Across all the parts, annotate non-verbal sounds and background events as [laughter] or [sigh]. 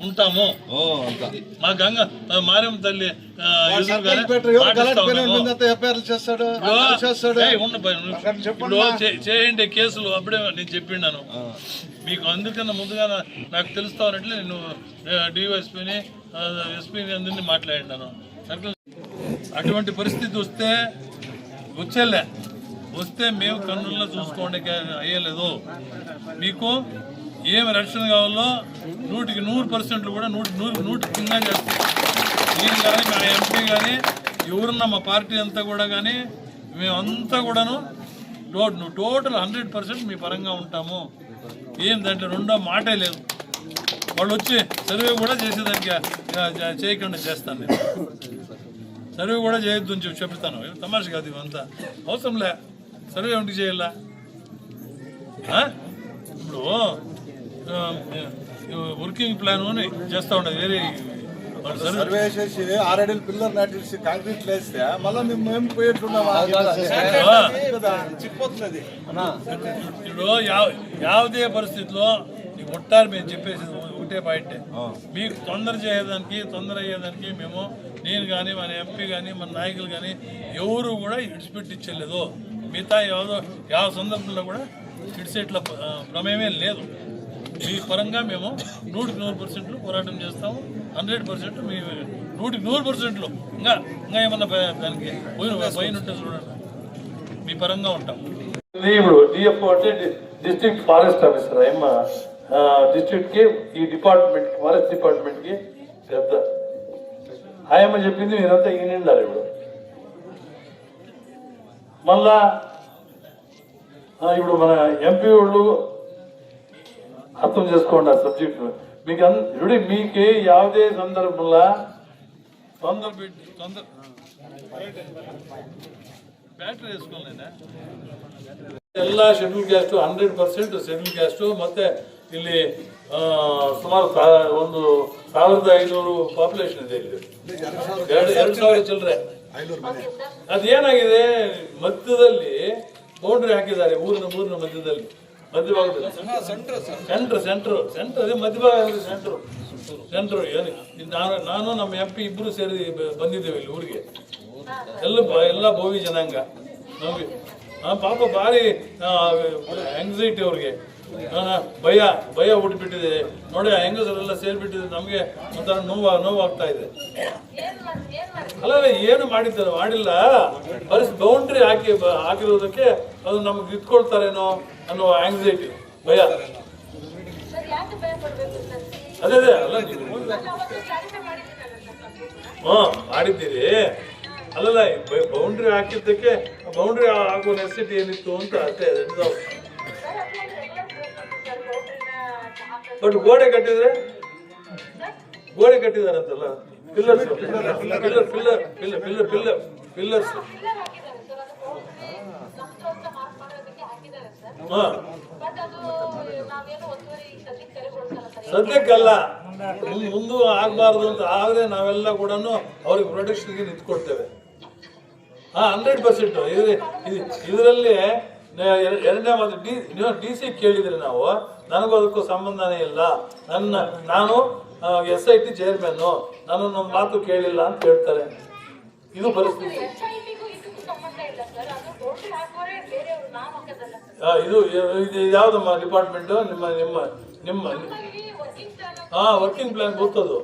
ఉంటాము. మా గంగ మారేమ తల్లి చేయండి కేసులు అప్పుడే నేను చెప్పిండాను మీకు అందుకన్నా ముందుగా నాకు తెలుస్తా ఉన్నట్లు నేను డివైఎస్పీని ఎస్పీని అందరినీ మాట్లాడినాను అటువంటి పరిస్థితి వస్తే వచ్చేలే. వస్తే మేము కన్నుల్లో చూసుకోండి అయ్యలేదు. మీకు ఏమి రక్షణ కావాలో నూటికి నూరు పర్సెంట్లు కూడా నూటి నూరు నూటి కింద చేస్తాం నేను కానీ మా ఎంపీ కానీ ఎవరున్నా మా పార్టీ అంతా కూడా కానీ మేమంతా కూడాను టోటల్ టోటల్ హండ్రెడ్ పర్సెంట్ మీ పరంగా ఉంటాము. ఏం దాంట్లో రెండో మాటే లేదు. వాళ్ళు వచ్చి సర్వే కూడా చేసేదానికి చేయకుండా చేస్తాను నేను. సర్వే కూడా చేయొద్దు అని చెప్పి చెప్తాను తమాష కాదు ఇవంతా? అవసరంలే సర్వే ఉండి చేయాలా? ఇప్పుడు వర్కింగ్ ప్లాన్ చేస్తా ఉండదు వేరే సర్వే. చేసి ఆరేడు పిల్లర్ నాటేసి కాంక్రీట్ వేస్తే మళ్ళీ మేము చిక్కిపోతున్నది ఇప్పుడు యావ- యావదే పరిస్థితిలో నీకు ముట్టారు మేము చెప్పేసి ఒకటే పాయింట్. మీకు తొందర చేయడానికి తొందర అయ్యేదానికి మేము నేను కానీ మన ఎంపీ కానీ మన నాయకులు కానీ ఎవరు కూడా ఇడిచిపెట్టి ఇచ్చలేదు మిగతా ఏదో ಯಾವ సందర్భంలో కూడా ఇడిసేట్ల ప్రమేయమే లేదు. మీ పరంగా మేము నూటికి నూరు పర్సెంట్లు పోరాటం చేస్తాము. హండ్రెడ్ పర్సెంట్ మీ నూటికి నూరు పర్సెంట్లు. ఇంకా ఇంకా ఏమన్నా దానికి పోయిన పైన ఉంటే చూడండి. మీ పరంగా ఉంటాం. ఇప్పుడు డిఎఫ్ఓ అంటే డిస్ట్రిక్ట్ ఫారెస్ట్ ఆఫీసర్ ఏమ డిస్ట్రిక్ట్కి ఈ డిపార్ట్మెంట్ ఫారెస్ట్ డిపార్ట్మెంట్కి పెద్ద. ఆయమ్మ చెప్పింది మీరంతా ఉండాలి ఇప్పుడు. మళ్ళా ఇప్పుడు మన ఎంపీ వాళ్ళు అర్థం చేసుకోండి ఆ సబ్జెక్ట్ మీకు అన్ ఇప్పుడు మీకు యావదే సందర్భంలో తొందర పెట్టి తొందర ಬ್ಯಾಟ್ರಿ ಇಸ್ಕೊಳ್ಳೇನೆ ಎಲ್ಲ schedule caste hundred percent schedule caste ಮತ್ತೆ ಇಲ್ಲಿ ಆ, ಸುಮಾರು ಸಾ- ಒಂದು ಸಾವಿರದ ಐನೂರು ಪಾಪ್ಯುಲೇಷನ್ ಇದೆ ಇಲ್ಲಿ ಎರಡು ಎರಡು ಸಾವಿರ ಚಿಲ್ಲರೆ ಅದೇನಾಗಿದೆ ಮಧ್ಯದಲ್ಲಿ ಬೌಂಡ್ರಿ ಹಾಕಿದ್ದಾರೆ ಊರಿನ ಊರಿನ ಮಧ್ಯದಲ್ಲಿ ಮಧ್ಯಭಾಗದಲ್ಲಿ ಸೆಂಟ್ರ್ ಸೆಂಟ್ರ್. ಸೆಂಟ್ರ್ ಅದೇ ಮಧ್ಯಭಾಗ ಸೆಂಟ್ರು. ಸೆಂಟ್ರು ಏನು. ನಾನು ನಾನು ನಮ್ಮ ಎಂ ಪಿ ಇಬ್ಬರು ಸೇರಿ ಬಂದಿದ್ದೇವೆ ಇಲ್ಲಿ ಊರಿಗೆ. ಎಲ್ಲ ಎಲ್ಲ ಬೋವಿ ಜನಾಂಗ. ನಮಗೆ. ಪಾಪ ಭಾರಿ ಆಂಗ್ಸೈಟಿ ಅವ್ರಿಗೆ. ಭಯ ಭಯ ಹುಟ್ಟುಬಿಟ್ಟಿದೆ ನೋಡಿ ಆ ಹೆಂಗಸರೆಲ್ಲ ಸೇರಿಬಿಟ್ಟಿದೆ ನಮಗೆ ಒಂಥರ ನೋವು ನೋವಾಗ್ತಾ ಇದೆ. ಅಲ್ಲ ಏನು ಮಾಡಿದ್ದಾರೆ ಮಾಡಿಲ್ಲ. ಪರಿಸ್ ಬೌಂಡ್ರಿ ಹಾಕಿ ಹಾಕಿರೋದಕ್ಕೆ ಅದು ನಮ್ಗೆ ಇಟ್ಕೊಳ್ತಾರೇನೋ ಅನ್ನೋ ಆಂಗ್ಸೈಟಿ ಭಯ. ಅದೇ ಅದೇ, ಅಲ್ಲ ಹ್ಞೂ ಮಾಡಿದ್ದೀರಿ. ಅಲ್ಲಲ್ಲ ಬೌಂಡ್ರಿ ಹಾಕಿದ್ದಕ್ಕೆ ಬೌಂಡ್ರಿ ಆಗೋ ನೆಸಿಟಿ ಏನಿತ್ತು ಅಂತ ಅಷ್ಟೇ ಬಟ್ ಗೋಡೆ ಕಟ್ಟಿದ್ರೆ? ಗೋಡೆ ಕಟ್ಟಿದಾರಂತಲ್ಲ? Pillars pillar pillar pillar pillar pillar pillars ಸದ್ಯಕ್ಕಲ್ಲ. ಮುಂದೆ ಆಗಬಾರ್ದು ಅಂತ ಆದ್ರೆ ನಾವೆಲ್ಲ ಕೂಡ ಅವ್ರಿಗೆ ಪ್ರೊಡಕ್ಷನ್ಗೆ ನಿಂತ್ಕೊಡ್ತೇವೆ ಹಾ ಹಂಡ್ರೆಡ್ ಪರ್ಸೆಂಟ್ ಇದರಲ್ಲಿ ಎರಡನೇ ಮಾತು ಡಿ ನೀವು ಡಿ ಸಿ ಕೇಳಿದ್ರೆ ನಾವು ನನಗೂ ಅದಕ್ಕೂ ಸಂಬಂಧನೇ ಇಲ್ಲ. ನನ್ನ ನಾನು ಎಸ್ ಐ ಟಿ ಚೇರ್ಮನ್ನು ನಾನು ನಮ್ಮ ಮಾತು ಕೇಳಿಲ್ಲ ಅಂತ ಹೇಳ್ತಾರೆ. ಇದು ಪರಿಸ್ಥಿತಿ. ಇದು ಯಾವ್ದಮ್ಮ ಡಿಪಾರ್ಟ್ಮೆಂಟ್? ನಿಮ್ಮ ನಿಮ್ಮ ನಿಮ್ಮ ಹಾಂ ವರ್ಕಿಂಗ್ ಪ್ಲಾನ್ ಗೊತ್ತದು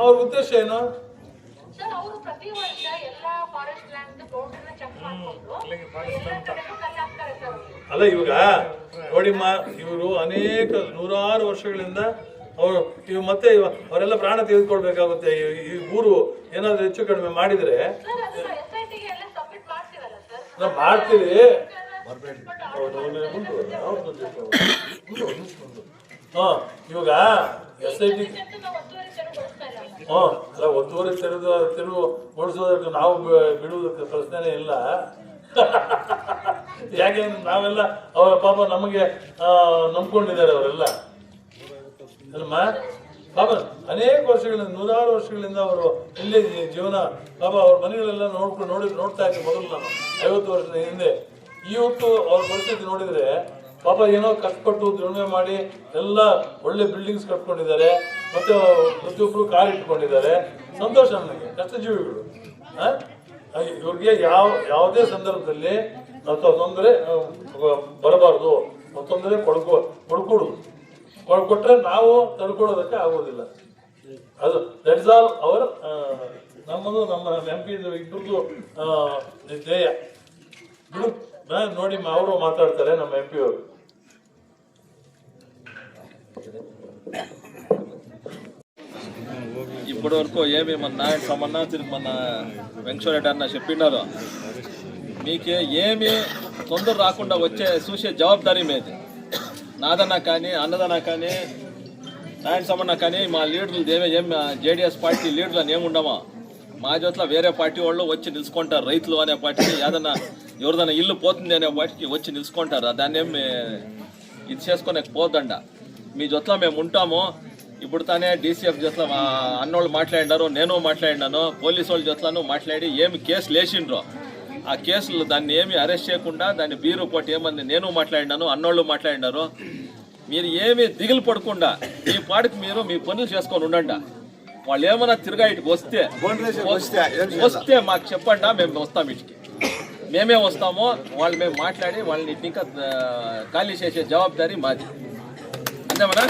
ಅವ್ರ ಉದ್ದೇಶ ಏನು? ಅಲ್ಲ ಇವಾಗ ನೋಡಿಮ್ಮ ಇವರು ಅನೇಕ ನೂರಾರು ವರ್ಷಗಳಿಂದ ಅವರು ಇವ್ ಮತ್ತೆ ಅವರೆಲ್ಲ ಪ್ರಾಣ ತೆಗೆದುಕೊಳ್ಬೇಕಾಗುತ್ತೆ. ಈ- ಊರು ಏನಾದ್ರು ಹೆಚ್ಚು ಕಡಿಮೆ ಮಾಡಿದ್ರೆ ನಾವು ಮಾಡ್ತೀವಿ. ಹಾ ಇವಾಗ ಎಸ್ ಐ ಟಿ ಹ್ಞೂ ಅಲ್ಲ ಒಂದೂವರೆ ತೆರೆದು ತೆರವು ಓಡಿಸೋದಕ್ಕೆ ನಾವು ಬಿಡುವುದಕ್ಕೆ ಪ್ರಶ್ನೆನೇ ಇಲ್ಲ. [laughs] ಯಾಕೆ ನಾವೆಲ್ಲ, ಅವರ ಪಾಪ ನಮಗೆ ನಂಬ್ಕೊಂಡಿದ್ದಾರೆ ಅವರೆಲ್ಲ. ಪಾಪ ಅನೇಕ ವರ್ಷಗಳಿಂದ, ನೂರಾರು ವರ್ಷಗಳಿಂದ ಅವರು ಇಲ್ಲೇ ಜೀವನ. ಪಾಪ ಅವ್ರ ಮನೆಗಳೆಲ್ಲ ನೋಡ್ಕೊಂಡು ನೋಡಿ, ನೋಡ್ತಾ ಇದ್ದೆ ಮೊದಲು ನಾನು, ಐವತ್ತು ವರ್ಷದ ಹಿಂದೆ. ಇವತ್ತು ಅವ್ರ ಪರಿಸ್ಥಿತಿ ನೋಡಿದ್ರೆ ಪಾಪ ಏನೋ ಕಷ್ಟಪಟ್ಟು ದುಡಿಮೆ ಮಾಡಿ ಎಲ್ಲ ಒಳ್ಳೆ ಬಿಲ್ಡಿಂಗ್ಸ್ ಕಟ್ಕೊಂಡಿದ್ದಾರೆ. ಮತ್ತೆ ಪ್ರತಿಯೊಬ್ಬರು ಕಾರ್ ಇಟ್ಕೊಂಡಿದ್ದಾರೆ. ಸಂತೋಷ ನನಗೆ ಕಷ್ಟಜೀವಿಗಳು ಇವ್ರಿಗೆ ಯಾವ, ಯಾವುದೇ ಸಂದರ್ಭದಲ್ಲಿ ಅಥವಾ ತೊಂದರೆ ಬರಬಾರ್ದು. ತೊಂದರೆ ಕೊಡ್ಕೊ ಕೊಡ್ಕೊಡು ಕೊಡ್ಕೊಟ್ರೆ ನಾವು ತಡ್ಕೊಳ್ಳೋದಕ್ಕೆ ಆಗೋದಿಲ್ಲ. ಅದು ದಟ್ ಇಸ್ ಆಲ್ ಅವರ್ ನಮ್ಮದು, ನಮ್ಮ ಎಂ ಪಿ ಇಬ್ಬರದು ಧ್ಯೇಯ. ನೋಡಿ ಅವರು ಮಾತಾಡ್ತಾರೆ ನಮ್ಮ ಎಂ ಪಿ ಅವರು. ఇప్పటి వరకు ఏమి మన నాయన సమ్మన్న తిరిగి మన వెంకటరెడ్డి అన్న చెప్పినారు. మీకే ఏమి తొందర రాకుండా వచ్చే చూసే జవాబారీ మీది. నాదన్నా కానీ అన్నదన్నా కానీ నాయన సమ్మన్న కానీ మా లీడర్లు ఏమే ఏం జేడిఎస్ పార్టీ లీడర్లు ఏముండమా మా జోట్ల వేరే పార్టీ వాళ్ళు వచ్చి నిలుచుకుంటారు రైతులు అనే పార్టీకి ఏదన్నా ఎవరిదైనా ఇల్లు పోతుంది అనే వాటికి వచ్చి నిలుచుకుంటారు? దాన్ని ఏమి ఇది చేసుకునే పోదండ మీ జొత్ల మేము ఉంటాము ఇప్పుడు తానే డీసీఎఫ్ జొత్ల మా అన్నోళ్ళు మాట్లాడినారు నేను మాట్లాడినాను పోలీసు వాళ్ళ జొత్లను మాట్లాడి ఏమి కేసు లేచిండ్రో. ఆ కేసులు దాన్ని ఏమి అరెస్ట్ చేయకుండా దాన్ని బీరు పోటీ ఏమంది నేను మాట్లాడినాను అన్నోళ్ళు మాట్లాడినారు మీరు ఏమి దిగులు పడకుండా మీ పాటికి మీరు మీ పనులు చేసుకొని ఉండండి. వాళ్ళు ఏమైనా తిరగా ఇటుకు వస్తే వస్తే మాకు చెప్పండి మేము వస్తాం ఇటుకి. మేమే వస్తాము వాళ్ళు మేము మాట్లాడి వాళ్ళని ఇటు ఇంకా ఖాళీ చేసే జవాబారి మాది. అంతేమన్నా